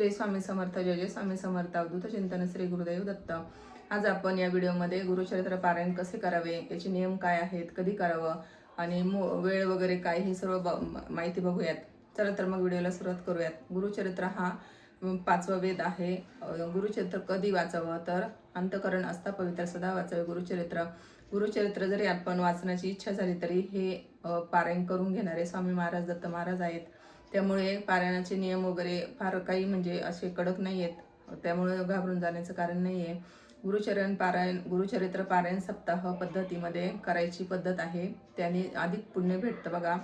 श्री स्वामी समर्थ जय जय स्वामी समर्थ अवधूत चिंतन श्री गुरुदेव दत्त. आज आपण या व्हिडिओमध्ये गुरुचरित्र पारायण कसे करावे याचे नियम काय आहेत कधी करावं आणि मो- वेळ वगैरे काय ही सर्व माहिती बघूयात. चला तर मग व्हिडिओला सुरुवात करूयात. गुरुचरित्र हा पाचवा वेद आहे. गुरुचरित्र कधी वाचावं तर अंतकरण असता पवित्र सदा वाचावे गुरुचरित्र. गुरुचरित्र जरी आपण वाचण्याची इच्छा झाली तरी हे पारायण करून घेणारे स्वामी महाराज दत्त महाराज आहेत. त्यामुळे पारायणाचे नियम वगैरे फार काही म्हणजे असे कडक नाही आहेत त्यामुळे घाबरून जाण्याचं कारण नाही आहे गुरुचरण पारायण गुरुचरित्र पारायण सप्ताह पद्धतीमध्ये करायची पद्धत आहे. त्याने अधिक पुण्य भेटतं बघा.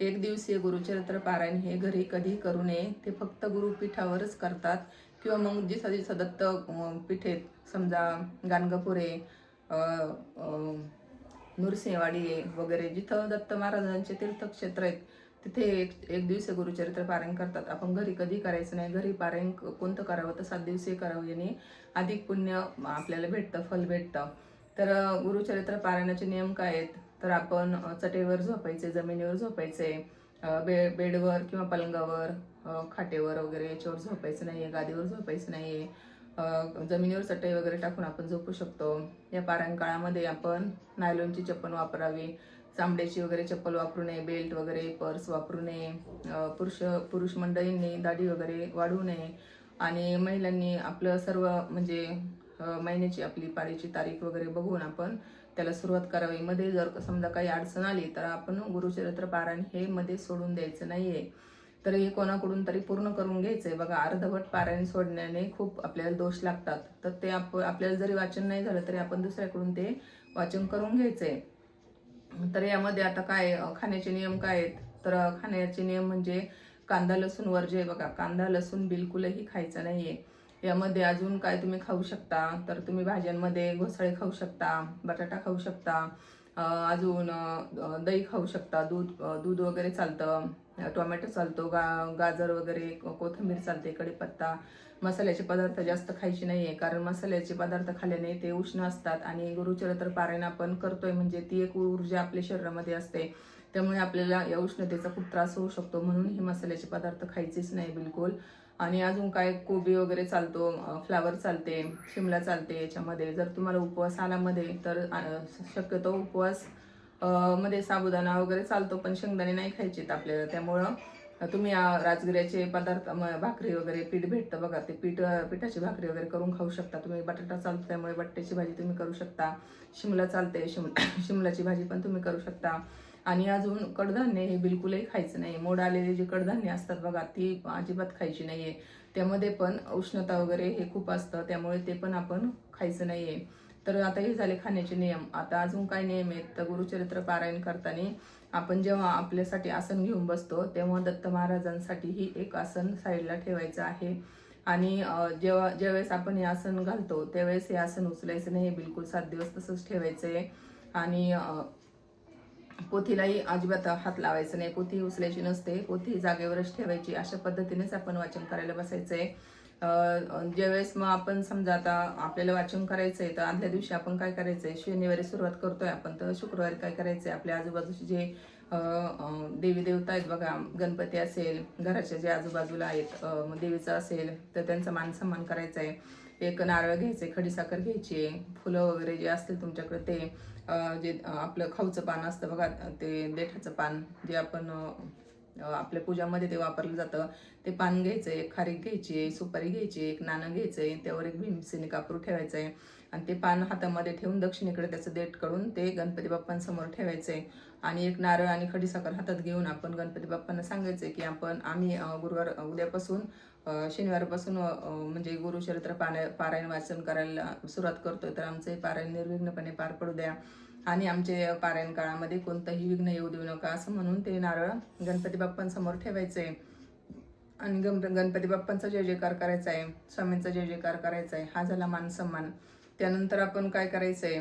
एक दिवसीय गुरुचरित्र पारायण हे घरी कधी करू नये. ते फक्त गुरुपीठावरच करतात. किंवा मग जी जिथं दत्त पीठेत समजा गाणगापुरे नृसिंहवाडी वगैरे जिथं दत्त महाराजांचे तीर्थक्षेत्र आहेत तिथे एक एक दिवसीय गुरुचरित्र पारायण करतात. आपण घरी कधी करायचं नाही. घरी पारायण कोणतं करावं तर सात दिवसीय करावं. याने अधिक पुण्य आपल्याला भेटतं फल भेटतं. तर गुरुचरित्र पारायणाचे नियम काय आहेत? तर आपण चटेवर झोपायचे जमिनीवर झोपायचे. बे बेडवर किंवा पलंगावर खाटेवर वगैरे याच्यावर झोपायचं नाही आहे गादीवर झोपायचं नाही आहे जमिनीवर चटई वगैरे टाकून आपण झोपू शकतो. या पारायण काळामध्ये आपण नायलॉनची चप्पल वापरावी. चामड्याची वगैरे चप्पल वापरू नये बेल्ट वगैरे पर्स वापरू नये पुरुष पुरुष मंडळींनी दाढी वगैरे वाढवू नये. आणि महिलांनी आपलं सर्व म्हणजे महिन्याची आपली पाळीची तारीख वगैरे बघून आपण त्याला सुरुवात करावी. मध्ये जर समजा काही अडचण आली तर आपण गुरुचरित्र पारायण हे मध्ये सोडून द्यायचं नाहीये. तर हे कोणाकडून तरी पूर्ण करून घ्यायचंय. बघा अर्धवट पारायण सोडण्याने खूप आपल्याला दोष लागतात. तर ते आप आपल्याला जरी वाचन नाही झालं तरी आपण दुसऱ्याकडून ते वाचन करून घ्यायचंय. तर यामध्ये आता काय खाण्याचे नियम काय आहेत? तर खाण्याचे नियम म्हणजे कांदा लसूण वर्ज्य बघा. कांदा लसूण बिलकुलही खायचं आहे यामध्ये अजून काय तुम्ही खाऊ शकता? तर तुम्ही भाज्यांमध्ये घोसाळे खाऊ शकता बटाटा खाऊ शकता अजून दही खाऊ शकता दूध दूध वगैरे चालतं टोमॅटो चालतो गा गाजर वगैरे कोथिंबीर चालते कढीपत्ता मसाल्याचे पदार्थ जास्त खायचे नाही आहे कारण मसाल्याचे पदार्थ खाल्ल्याने ते उष्ण असतात आणि गुरुचरित्र पारायण आपण करतोय म्हणजे ती एक ऊर्जा आपल्या शरीरामध्ये असते. त्यामुळे आपल्याला या उष्णतेचा खूप त्रास होऊ शकतो म्हणून हे मसाल्याचे पदार्थ खायचेच नाही बिलकुल. आणि अजून काय कोबी वगैरे चालतो फ्लावर चालते शिमला चालते याच्यामध्ये. जर तुम्हाला उपवास आलामध्ये तर शक्यतो उपवासमध्ये साबुदाणा वगैरे चालतो पण शेंगदाणे नाही खायचेत आपल्याला. त्यामुळं तुम्ही राजगिऱ्याचे पदार्थ भाकरी वगैरे पीठ भेटतं बघा. ते पीठ पिठाची भाकरी वगैरे करून खाऊ शकता तुम्ही. बटाटा चालतो त्यामुळे बटाट्याची भाजी तुम्ही करू शकता. शिमला चालते शिम शिमलाची भाजी पण तुम्ही करू शकता. आणि अजून कडधान्य हे बिलकुलही खायचं नाही मोड आलेले जे कडधान्य असतात बघा ती अजिबात खायची नाहीये. त्यामध्ये पण उष्णता वगैरे हे खूप असतं त्यामुळे ते पण आपण खायचं नाहीये. तर आता हे झाले खाण्याचे नियम. आता अजून काय नियम आहेत? तर गुरुचरित्र पारायण करताना आपण जेव्हा आपल्यासाठी आसन घेऊन बसतो तेव्हा दत्त महाराजांसाठीही एक आसन साईडला ठेवायचं आहे. आणि जेव्हा ज्यावेळेस आपण हे आसन घालतो त्यावेळेस हे आसन उचलायचं नाही. बिलकुल सात दिवस तसंच ठेवायचं आहे आणि पोथीलाही अजिबात हात लावायचं नाही. पोथी उचलायची नसते. पोथी जागेवरच ठेवायची. अशा पद्धतीनेच आपण वाचन करायला बसायचंय. आहे ज्यावेळेस मग आपण समजा आता आपल्याला वाचन करायचं आहे तर आदल्या दिवशी आपण काय करायचंय? शनिवारी सुरुवात करतोय आपण तर शुक्रवारी काय करायचंय? आपल्या आजूबाजूचे जे देवी देवता आहेत बघा गणपती असेल घराच्या जे आजूबाजूला आहेत देवीचं असेल तर त्यांचा मान सन्मान करायचा आहे एक नारळ घ्यायचे खडीसाखर घ्यायची आहे फुलं वगैरे जे असतील तुमच्याकडे ते जे आपलं खाऊचं पान असतं बघा ते देठाचं पान जे आपण आपल्या पूजामध्ये ते वापरलं जातं ते पान घ्यायचं एक खारीक घ्यायची आहे सुपारी घ्यायची एक नाणं घ्यायचं आहे त्यावर एक भीमसेनी कापूर ठेवायचं आहे आणि ते पान हातामध्ये ठेवून दक्षिणेकडे त्याचं देठ काढून ते गणपती बाप्पांसमोर ठेवायचं आहे आणि एक नारळ आणि खडीसाखर हातात घेऊन आपण गणपती बाप्पांना आहे की आपण आम्ही गुरुवार उद्यापासून शनिवारपासून म्हणजे गुरुचरित्र पाराय पारायण वाचन करायला सुरुवात करतोय. तर आमचे पारायण निर्विघ्नपणे पार पडू द्या. आणि आमचे पारायण काळामध्ये कोणतंही विघ्न येऊ देऊ नका असं म्हणून ते नारळ गणपती बाप्पांसमोर ठेवायचंय. आणि गम गणपती बाप्पांचा जय जयकार करायचा आहे स्वामींचा जय जयकार करायचा आहे हा झाला मान सन्मान. त्यानंतर आपण काय करायचंय?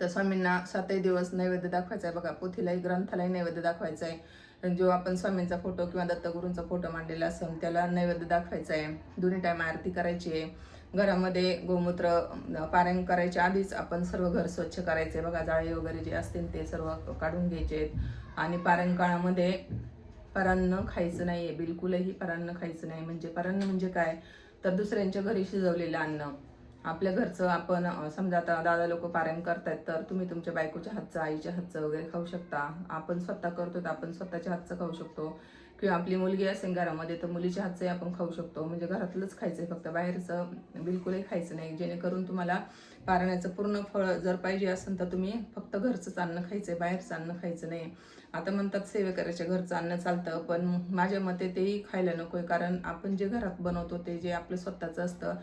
तर स्वामींना सातही दिवस नैवेद्य दाखवायचा आहे बघा पोथीलाही ग्रंथालाही नैवेद्य दाखवायचा आहे जो आपण स्वामींचा फोटो किंवा दत्तगुरूंचा फोटो मांडलेला असेल त्याला नैवेद्य दाखवायचा आहे. दोन्ही टाइम आरती करायची आहे. घरामध्ये गोमूत्र पारायण करायच्या आधीच आपण सर्व घर स्वच्छ करायचे. बघा जाळे वगैरे जे असतील ते सर्व काढून घ्यायचे आणि पारायण काळामध्ये परान्न खायचं नाही आहे बिलकुलही परान्न खायचं नाही. म्हणजे परान्न म्हणजे काय? तर दुसऱ्यांच्या घरी शिजवलेलं अन्न. आपल्या घरचं आपण समजा आता दादा लोक पारायण करतायत तर तुम्ही तुमच्या बायकोच्या हातचं आईच्या हातचं वगैरे खाऊ शकता. आपण स्वतः करतो तर आपण स्वतःच्या हातचं खाऊ शकतो. किंवा आपली मुलगी असेल घरामध्ये तर मुलीच्या हातचंही आपण खाऊ शकतो. म्हणजे घरातलंच खायचंय फक्त बाहेरचं बिलकुलही खायचं नाही. जेणेकरून तुम्हाला पारण्याचं पूर्ण फळ जर पाहिजे असेल तर तुम्ही फक्त घरचंच अन्न खायचंय बाहेरचं अन्न खायचं नाही. आता म्हणतात सेवे करायच्या घरचं अन्न चालतं पण माझ्या मते तेही खायला नकोय. कारण आपण जे घरात बनवतो ते जे आपलं स्वतःचं असतं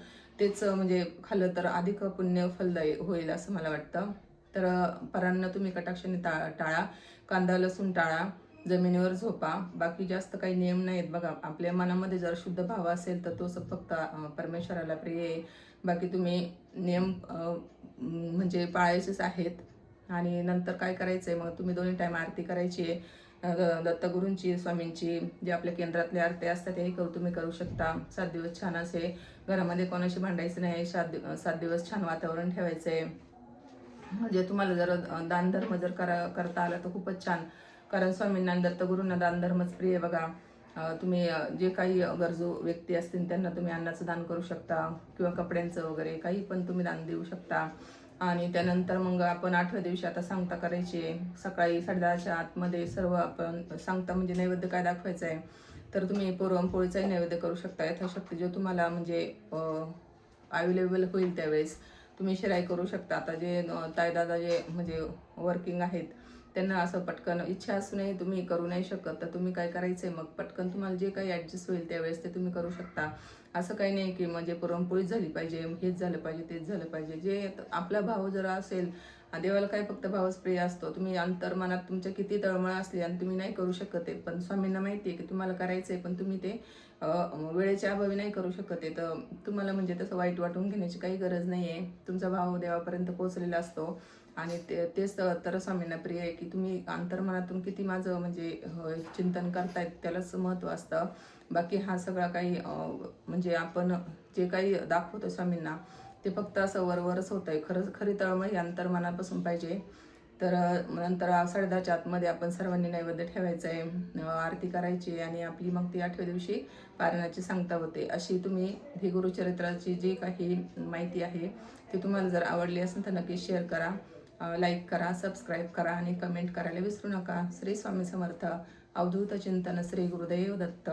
तेच म्हणजे खाल्लं तर अधिक पुण्य फलदायी होईल असं मला वाटतं. तर परांना तुम्ही कटाक्षाने टा टाळा. कांदा लसूण टाळा. जमिनीवर झोपा. बाकी जास्त काही नियम नाहीत. बघा आपल्या मनामध्ये जर शुद्ध भाव असेल तर तो फक्त परमेश्वराला प्रिय आहे. बाकी तुम्ही नियम म्हणजे पाळायचेच आहेत. आणि नंतर काय करायचं आहे मग तुम्ही दोन्ही टाईम आरती करायची आहे. दत्तगुरूंची स्वामींची जे आपल्या केंद्रातले आरते असतात तेही करू तुम्ही करू शकता. सात दिवस छान असे घरामध्ये कोणाशी भांडायचं नाही. सात दिव- सात दिवस छान वातावरण ठेवायचंय. म्हणजे तुम्हाला जर दानधर्म जर करा करता आला तर खूपच छान. कारण स्वामींना आणि दत्तगुरूंना दानधर्मच प्रिय बघा. तुम्ही जे काही गरजू व्यक्ती असतील त्यांना तुम्ही अन्नाचं दान करू शकता. किंवा कपड्यांचं वगैरे काही पण तुम्ही दान देऊ शकता. आणि त्यानंतर मग आपण आठव्या दिवशी आता सांगता करायची आहे. सकाळी साडेदहाच्या आतमध्ये सर्व आपण सांगता म्हणजे नैवेद्य काय दाखवायचं आहे तर तुम्ही पुरणपोळीचाही नैवेद्य करू शकता यथाशक्ती जो तुम्हाला म्हणजे अवेलेबल होईल त्यावेळेस तुम्ही शिराई करू शकता आता जे ताईदादा जे म्हणजे वर्किंग आहेत त्यांना असं पटकन इच्छा असूनही तुम्ही करू नाही शकत तर तुम्ही काय करायचंय? मग पटकन तुम्हाला जे काही ॲडजस्ट होईल त्यावेळेस ते तुम्ही करू शकता. असं काही नाही की म्हणजे पुरणपोळीच झाली पाहिजे हेच झालं पाहिजे तेच झालं पाहिजे. जे आपला भाव जरा असेल देवाला काय फक्त भावच प्रिय असतो तुम्ही अंतर्मनात तुमच्या किती तळमळ असली आणि तुम्ही नाही करू शकत आहे. पण स्वामींना माहिती आहे की तुम्हाला करायचंय पण तुम्ही ते वेळेच्या अभावी नाही करू शकत आहे. तर तुम्हाला म्हणजे तसं वाईट वाटून घेण्याची काही गरज नाही आहे तुमचा भाव देवापर्यंत पोहोचलेला असतो. आणि ते तेच तर स्वामींना प्रिय आहे की तुम्ही अंतर्मनातून किती माझं म्हणजे चिंतन करतायत त्यालाच महत्त्व असतं. बाकी हा सगळा काही म्हणजे आपण जे काही दाखवतो स्वामींना ते फक्त असं वरवरच होत आहे खरंच खरी तळमळ ही अंतर्मनापासून पाहिजे. तर नंतर साडेदहाच्या आतमध्ये आपण सर्वांनी नैवेद्य ठेवायचं आहे आरती करायची आणि आपली मग ती आठव्या दिवशी पारणाची सांगता होते. अशी तुम्ही ही गुरुचरित्राची जी काही माहिती आहे ती तुम्हाला जर आवडली असेल तर नक्की शेअर करा. लाईक करा सबस्क्राईब करा आणि कमेंट करायला विसरू नका. श्री स्वामी समर्थ. अवधूत चिंतन श्री गुरुदेव दत्त.